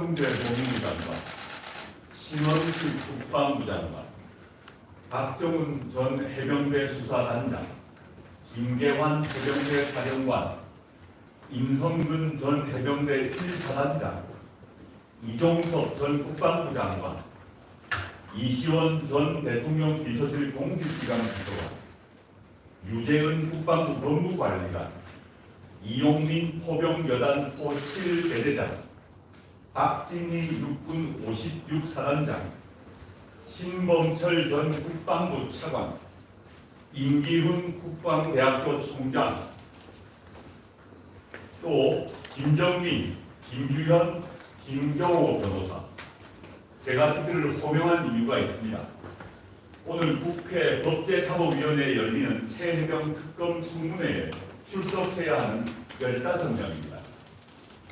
박성재 법무부 장관, 신원식 국방부 장관, 박정훈 전 해병대 수사단장, 김계환 해병대 사령관, 임성근 전 해병대 1사단장, 이종섭 전 국방부 장관, 이시원 전 대통령 비서실 공직기관 비서관, 유재은 국방부 법무관리관, 이용민 포병여단 포7 대대장, 박진희 육군 56사단장, 신범철 전 국방부 차관, 임기훈 국방대학교 총장, 또 김정미, 김규현, 김경호 변호사. 제가 이들을 호명한 이유가 있습니다. 오늘 국회 법제사법위원회에 열리는 최혜경 특검 청문회에 출석해야 하는 15명입니다.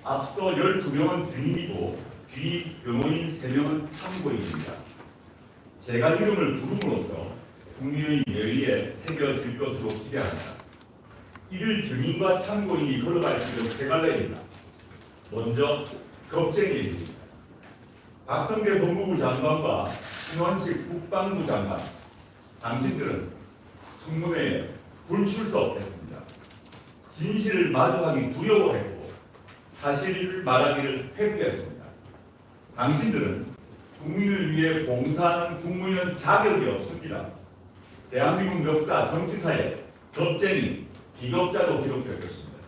앞서 12명은 증인이고 뒤 변호인 3명은 참고인입니다. 제가 이름을 부름으로써 국민의 뇌리에 새겨질 것으로 기대합니다. 이를 증인과 참고인이 걸어갈 길은 세 갈래입니다. 먼저 겁쟁이입니다. 박성계 법무부 장관과 신원식 국방부 장관, 당신들은 청문회에 불출석했습니다. 진실을 마주하기 두려워했고 사실을 말하기를 회피했습니다. 당신들은 국민을 위해 봉사하는 국무위원 자격이 없습니다. 대한민국 역사 정치사에 겁쟁이, 비겁자로 기록될 것입니다.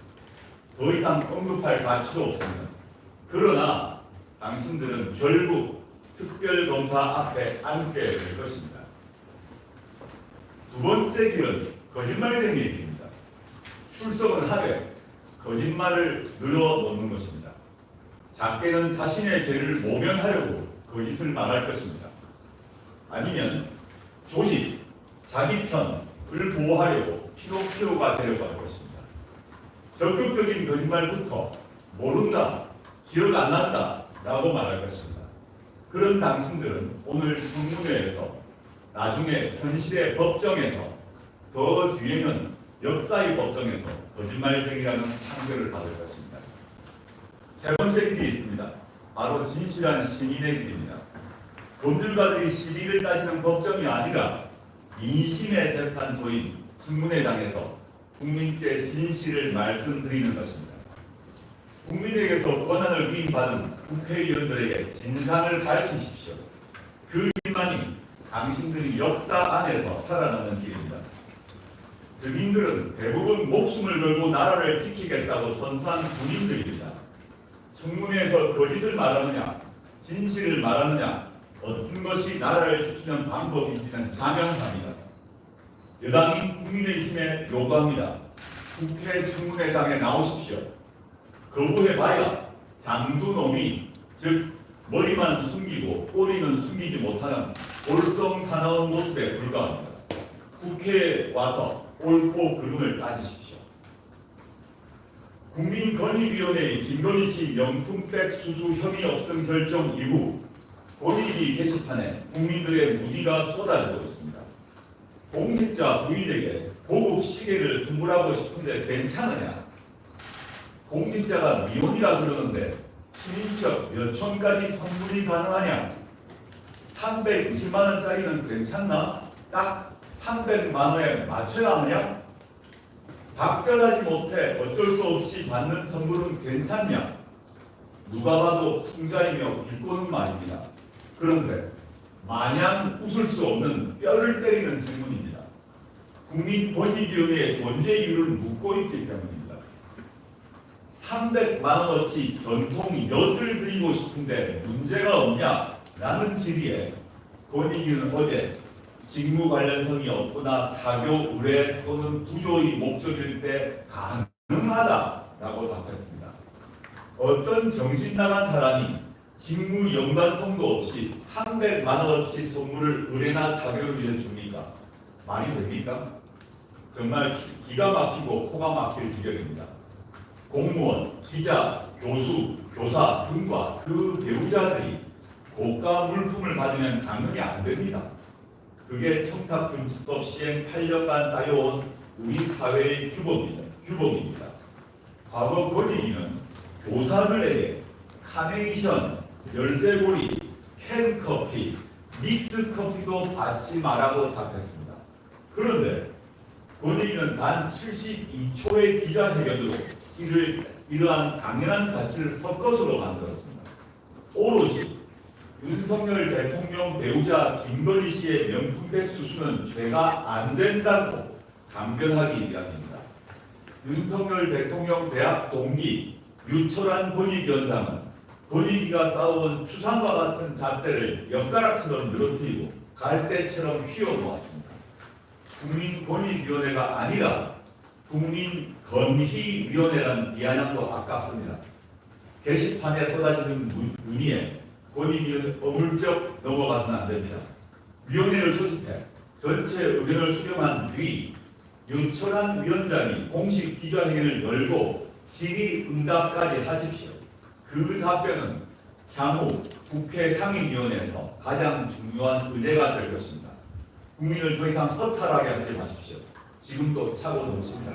더 이상 언급할 가치도 없습니다. 그러나 당신들은 결국 특별검사 앞에 앉게 될 것입니다. 두 번째 길은 거짓말쟁이의 길입니다. 출석을 하되 거짓말을 늘어놓는 것입니다. 작게는 자신의 죄를 모면하려고 거짓을 말할 것입니다. 아니면 조직, 자기 편을 보호하려고 피노키오가 되려고 할 것입니다. 적극적인 거짓말부터 모른다, 기억 안 난다 라고 말할 것입니다. 그런 당신들은 오늘 청문회에서 나중에 현실의 법정에서 더 뒤에는 역사의 법정에서 거짓말쟁이라는 판결을 받을 것입니다. 세 번째 길이 있습니다. 바로 진실한 시민의 길입니다. 검증가들이 시비를 따지는 법정이 아니라 인심의 재판소인 청문회장에서 국민께 진실을 말씀드리는 것입니다. 국민에게서 권한을 위임받은 국회의원들에게 진상을 밝히십시오. 그 일만이 당신들이 역사 안에서 살아남는 길입니다. 증인들은 대부분 목숨을 걸고 나라를 지키겠다고 선사한 군인들입니다. 청문회에서 거짓을 말하느냐, 진실을 말하느냐, 어떤 것이 나라를 지키는 방법인지는 자명합니다. 여당인 국민의힘에 요구합니다. 국회 청문회장에 나오십시오. 거부해봐야 장두놈이 즉 머리만 숨기고 꼬리는 숨기지 못하는 볼성사나운 모습에 불과합니다. 국회에 와서 옳고 그름을 따지십시오. 국민권익위원회의 김건희 씨 명품백 수수 혐의 없음 결정 이후 권익위 게시판에 국민들의 문의가 쏟아지고 있습니다. 공직자 부인에게 고급 시계를 선물하고 싶은데 괜찮으냐? 공직자가 미혼이라 그러는데 친인척 몇 촌까지 선물이 가능하냐? 320만 원짜리는 괜찮나? 딱 300만 원에 맞춰야 하느냐? 박절하지 못해 어쩔 수 없이 받는 선물은 괜찮냐? 누가 봐도 풍자이며 비꼬는 말입니다. 그런데 마냥 웃을 수 없는 뼈를 때리는 질문입니다. 국민 권익위원회의 존재 이유를 묻고 있기 때문입니다. 300만 원어치 전통 엿을 드리고 싶은데 문제가 없냐? 라는 질의에 권익위는 어제 직무 관련성이 없거나 사교 의뢰 또는 부조의 목적일 때 가능하다라고 답했습니다. 어떤 정신 나간 사람이 직무 연관성도 없이 300만 원어치 선물을 의뢰나 사교를 위해 줍니까? 말이 됩니까? 정말 기- 기가 막히고 코가 막힐 지경입니다. 공무원, 기자, 교수, 교사 등과 그 배우자들이 고가 물품을 받으면 당연히 안 됩니다. 그게 청탁금지법 시행 8년간 쌓여온 우리 사회의 규범입니다. 규범입니다. 과거 권익위는 교사들에게 카네이션, 열쇠고리, 캔커피, 믹스커피도 받지 말라고 답했습니다. 그런데 본인은 단 72초의 기자회견으로 이를 이러한 당연한 가치를 헛것으로 만들었습니다. 오로지 윤석열 대통령 배우자 김건희 씨의 명품백 수수는 죄가 안 된다고 강변하기 위함입니다. 윤석열 대통령 대학 동기 유철한 권익위원장은 권익위가 쌓아온 추상과 같은 잣대를 엿가락처럼 늘어뜨리고 갈대처럼 휘어놓았습니다. 국민권익위원회가 아니라 국민건희위원회라는 비아냥도 아깝습니다. 게시판에 쏟아지는 문- 문의에 권익위원 어물쩍 넘어가서는 안 됩니다. 위원회를 소집해 전체 의견을 수렴한 뒤 윤철한 위원장이 공식 기자회견을 열고 질의응답까지 하십시오. 그 답변은 향후 국회 상임위원회에서 가장 중요한 의제가 될 것입니다. 국민을 더 이상 허탈하게 하지 마십시오. 지금도 차고 넘칩니다.